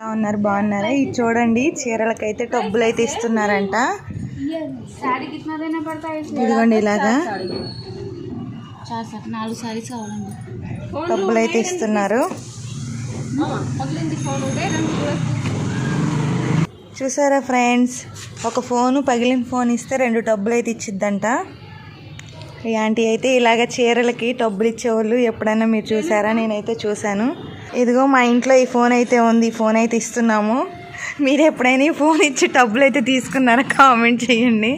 ఉన్నారు? బాగున్నారా? ఇది చూడండి చీరలకైతే డబ్బులు అయితే ఇస్తున్నారంట. ఇదిగోండి ఇలాగా. డబ్బులు అయితే ఇస్తున్నారు. చూసారా ఫ్రెండ్స్? ఒక ఫోను పగిలిన ఫోన్ ఇస్తే రెండు డబ్బులు అయితే ఇచ్చిద్దంట. యాంటీ ఆంటీ అయితే ఇలాగ చీరలకి డబ్బులు ఇచ్చేవాళ్ళు ఎప్పుడైనా మీరు చూసారా? నేనైతే చూశాను. ఇదిగో మా ఇంట్లో ఈ ఫోన్ అయితే ఉంది. ఈ ఫోన్ అయితే ఇస్తున్నాము. మీరు ఎప్పుడైనా ఈ ఫోన్ ఇచ్చి డబ్బులు అయితే తీసుకున్నారా? కామెంట్ చేయండి.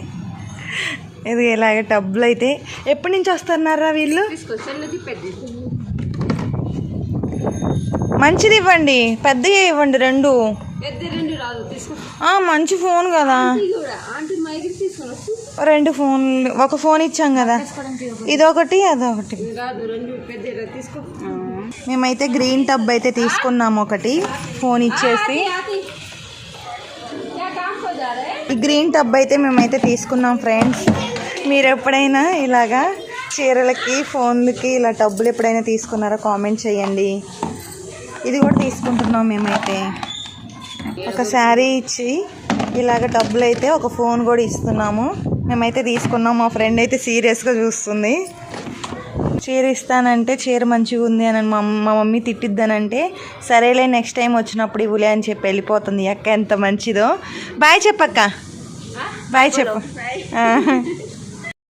ఇది ఇలాగ డబ్బులు అయితే. ఎప్పటి నుంచి వస్తున్నారా వీళ్ళు? మంచిది ఇవ్వండి. పెద్దగా ఇవ్వండి రెండు. మంచి ఫోన్ కదా. రెండు ఫోన్లు ఒక ఫోన్ ఇచ్చాం కదా. ఇదొకటి అదొకటి. మేమైతే గ్రీన్ టబ్ అయితే తీసుకున్నాము ఒకటి ఫోన్ ఇచ్చేసి. ఈ గ్రీన్ టబ్ అయితే మేమైతే తీసుకున్నాం ఫ్రెండ్స్. మీరు ఎప్పుడైనా ఇలాగా చీరలకి ఫోన్లకి ఇలా టబ్బులు ఎప్పుడైనా తీసుకున్నారో కామెంట్ చేయండి. ఇది కూడా తీసుకుంటున్నాం మేమైతే. ఒక శారీ ఇచ్చి ఇలాగ టబ్బులు అయితే ఒక ఫోన్ కూడా ఇస్తున్నాము. మేమైతే తీసుకున్నాం మా ఫ్రెండ్ అయితే సీరియస్గా చూస్తుంది. చీర ఇస్తానంటే చీర మంచిగా ఉంది అని మా మా మమ్మీ తిట్టిద్దానంటే సరేలే నెక్స్ట్ టైం వచ్చినప్పుడు ఇవ్వలే అని చెప్పి వెళ్ళిపోతుంది అక్క ఎంత మంచిదో. బాయ్ చెప్పక్క. బాయ్ చెప్పు.